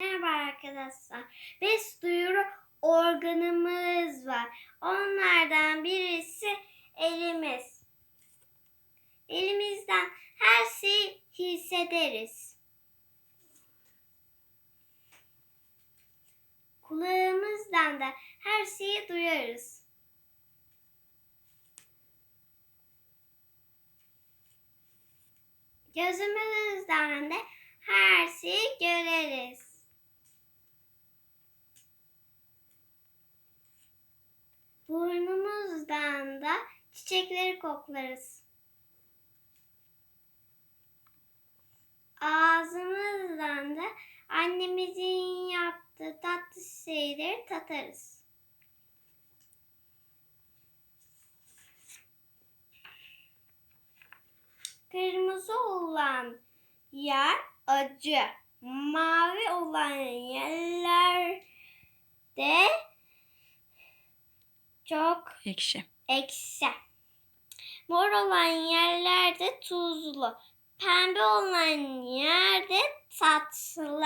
Merhaba arkadaşlar. Beş duyuru organımız var. Onlardan birisi elimiz. Elimizden her şeyi hissederiz. Kulağımızdan da her şeyi duyarız. Gözümüzden de her şeyi göreriz. Burnumuzdan da çiçekleri koklarız. Ağzımızdan da annemizin yaptığı tatlı şeyleri tatarız. Kırmızı olan yer acı. Mavi olan yerler de çok Ekşi. ekşi. Mor olan yerlerde tuzlu. Pembe olan yerde tatlı.